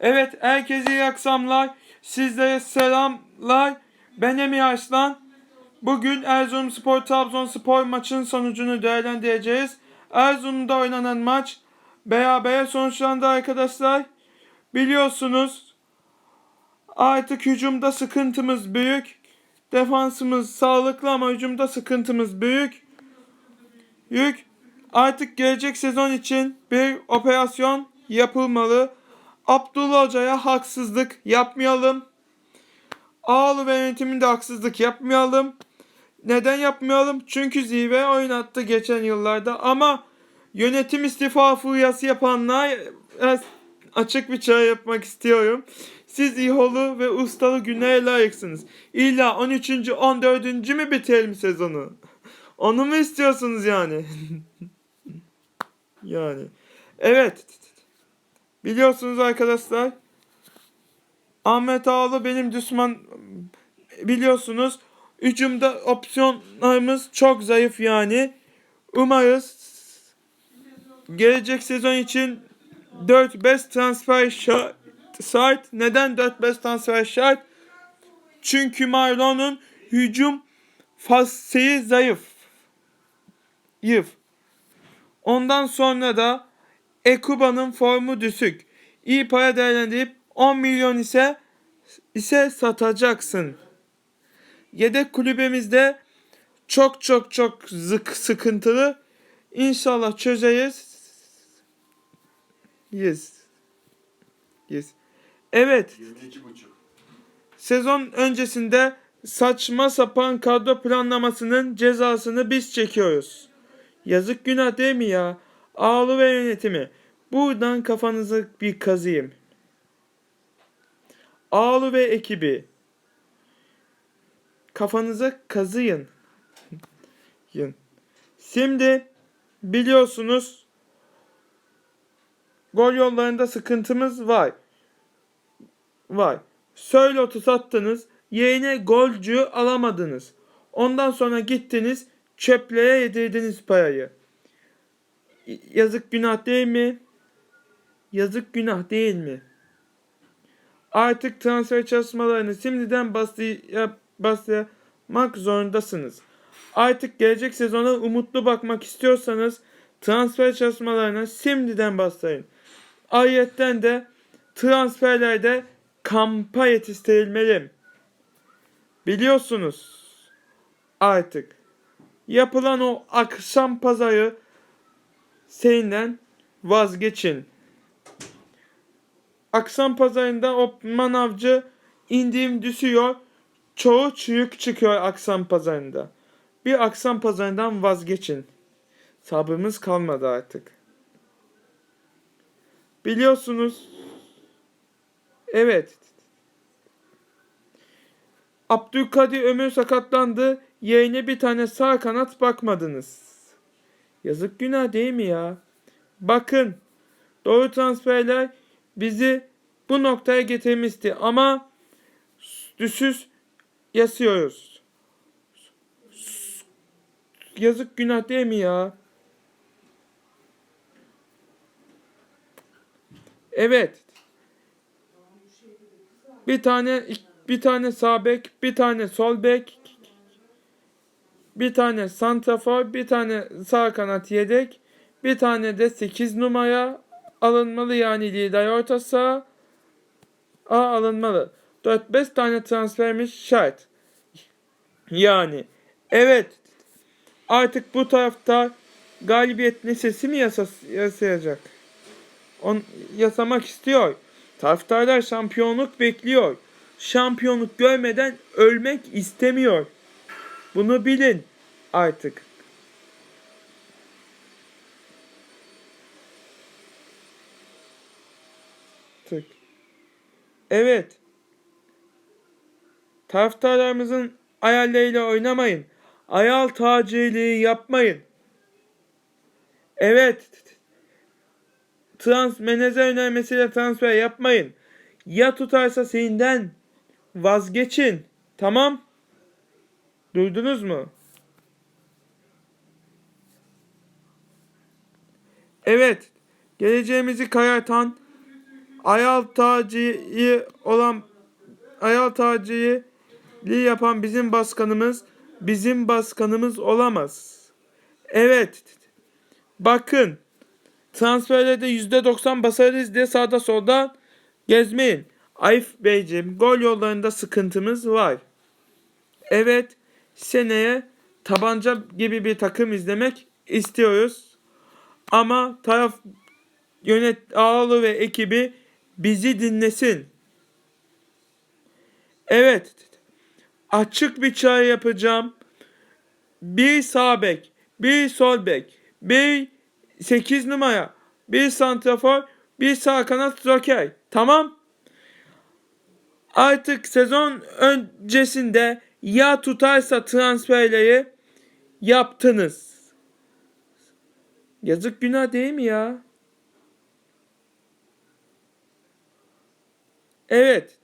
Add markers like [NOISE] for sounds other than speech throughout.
Evet herkese iyi akşamlar. Sizlere selamlar. Ben Emir Arslan. Bugün Erzurumspor Trabzonspor maçın sonucunu değerlendireceğiz. Erzurum'da oynanan maç berabere sonuçlandı arkadaşlar. Biliyorsunuz artık hücumda sıkıntımız büyük. Defansımız sağlıklı ama hücumda sıkıntımız büyük. Yük artık gelecek sezon için bir operasyon yapılmalı. Abdullah Hoca'ya haksızlık yapmayalım. Ağlı ve yönetiminde haksızlık yapmayalım. Neden yapmayalım? Çünkü zirve oynattı geçen yıllarda ama yönetim istifa furyası yapanlar e, açık bir çağrı yapmak istiyorum. Siz İHO'lu ve ustalı günlere layıksınız. İlla 13. 14. mi bitirelim sezonu? Onu mu istiyorsunuz yani? [LAUGHS] yani. Evet. Biliyorsunuz arkadaşlar. Ahmet Ağalı benim düşman biliyorsunuz. Hücumda opsiyonlarımız çok zayıf yani. Umarız gelecek sezon için 4-5 transfer şart. Neden 4-5 transfer şart? Çünkü Marlon'un hücum fasili zayıf. Yıf. Ondan sonra da Ekuba'nın formu düşük. İyi para değerlendirip 10 milyon ise ise satacaksın. Yedek kulübemizde çok çok çok zık sıkıntılı. İnşallah çözeriz. Yes. Yes. Evet. 22,5. Sezon öncesinde saçma sapan kadro planlamasının cezasını biz çekiyoruz. Yazık günah değil mi ya? Ağlı ve yönetimi. Buradan kafanızı bir kazıyım. Ağlı ve ekibi. Kafanıza kazıyın. Yın. Şimdi biliyorsunuz gol yollarında sıkıntımız var. Var. Söylot'u sattınız. Yerine golcü alamadınız. Ondan sonra gittiniz çöplere yedirdiniz parayı. Yazık günah değil mi? Yazık günah değil mi? Artık transfer çalışmalarını şimdiden başlay- başlamak zorundasınız. Artık gelecek sezona umutlu bakmak istiyorsanız transfer çalışmalarına şimdiden başlayın. Ayrıca de transferlerde kampa yetiştirilmeli. Biliyorsunuz artık yapılan o akşam pazarı şeyinden vazgeçin. Akşam pazarında o manavcı indirim düşüyor. Çoğu çürük çıkıyor akşam pazarında. Bir akşam pazarından vazgeçin. Sabrımız kalmadı artık. Biliyorsunuz. Evet. Abdülkadir Ömür sakatlandı. Yerine bir tane sağ kanat bakmadınız. Yazık günah değil mi ya? Bakın. Doğru transferler bizi bu noktaya getirmişti ama düşüş yasıyoruz. Yazık günah değil mi ya? Evet. Bir tane bir tane sağ bek, bir tane sol bek, bir tane santrafor, bir tane sağ kanat yedek, bir tane de 8 numara alınmalı yani lider orta saha A alınmalı. 4-5 tane transferimiz şart. Yani evet artık bu tarafta galibiyet nesesi mi yasas yasayacak? On, yasamak istiyor. Taraftarlar şampiyonluk bekliyor. Şampiyonluk görmeden ölmek istemiyor. Bunu bilin artık. Tık. Evet. Taraftarlarımızın hayalleriyle oynamayın. Ayal taciliği yapmayın. Evet. Trans menajer önermesiyle transfer yapmayın. Ya tutarsa seyinden vazgeçin. Tamam? Duydunuz mu? Evet. Geleceğimizi karartan ayal tacıyı olan ayal tacıyı yapan bizim başkanımız bizim başkanımız olamaz. Evet. Bakın transferlerde %90 basarız diye sağda solda gezmeyin. Ayıf Beyciğim gol yollarında sıkıntımız var. Evet seneye tabanca gibi bir takım izlemek istiyoruz. Ama taraf yönet Ağalı ve ekibi bizi dinlesin. Evet. Açık bir çağrı yapacağım. Bir sağ bek, bir sol bek, bir 8 numara, bir santrafor, bir sağ kanat joker. Tamam. Artık sezon öncesinde ya tutarsa transferleri yaptınız. Yazık günah değil mi ya? Evet.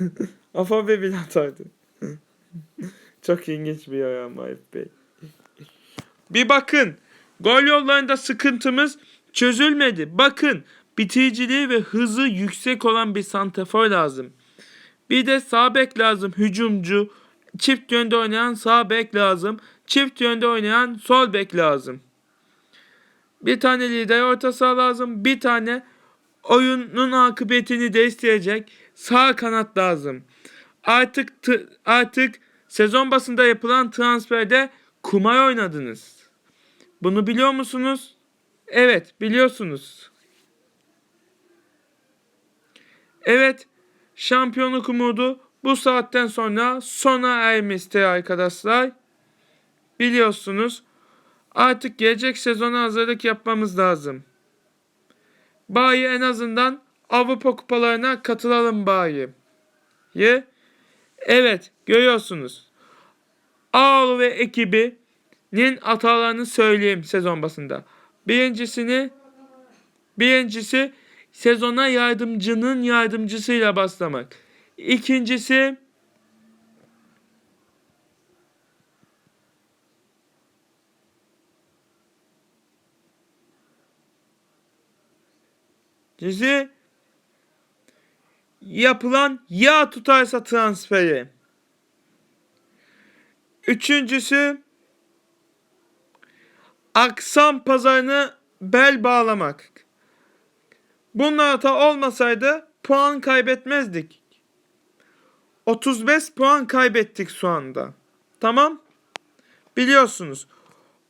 [LAUGHS] Afabe bile atardı. [LAUGHS] Çok ilginç bir yorum Ayıp Bey. Bir bakın. Gol yollarında sıkıntımız çözülmedi. Bakın bitiriciliği ve hızı yüksek olan bir santrafor lazım. Bir de sağ bek lazım. Hücumcu. Çift yönde oynayan sağ bek lazım. Çift yönde oynayan sol bek lazım. Bir tane lider orta saha lazım. Bir tane oyunun akıbetini değiştirecek sağ kanat lazım. Artık artık sezon basında yapılan transferde kumar oynadınız. Bunu biliyor musunuz? Evet, biliyorsunuz. Evet, şampiyonluk umudu bu saatten sonra sona ermiştir arkadaşlar. Biliyorsunuz. Artık gelecek sezona hazırlık yapmamız lazım. Bayi en azından Avrupa kupalarına katılalım bayi. Ye. Evet görüyorsunuz. Ağol ve ekibinin hatalarını söyleyeyim sezon basında. Birincisini birincisi sezona yardımcının yardımcısıyla başlamak. İkincisi Dizi yapılan ya tutarsa transferi. Üçüncüsü aksam pazarını bel bağlamak. Bunlar hata olmasaydı puan kaybetmezdik. 35 puan kaybettik şu anda. Tamam? Biliyorsunuz.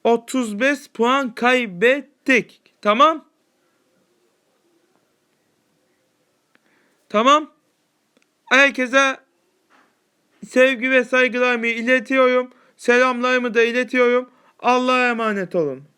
35 puan kaybettik. Tamam? Tamam. Herkese sevgi ve saygılarımı iletiyorum. Selamlarımı da iletiyorum. Allah'a emanet olun.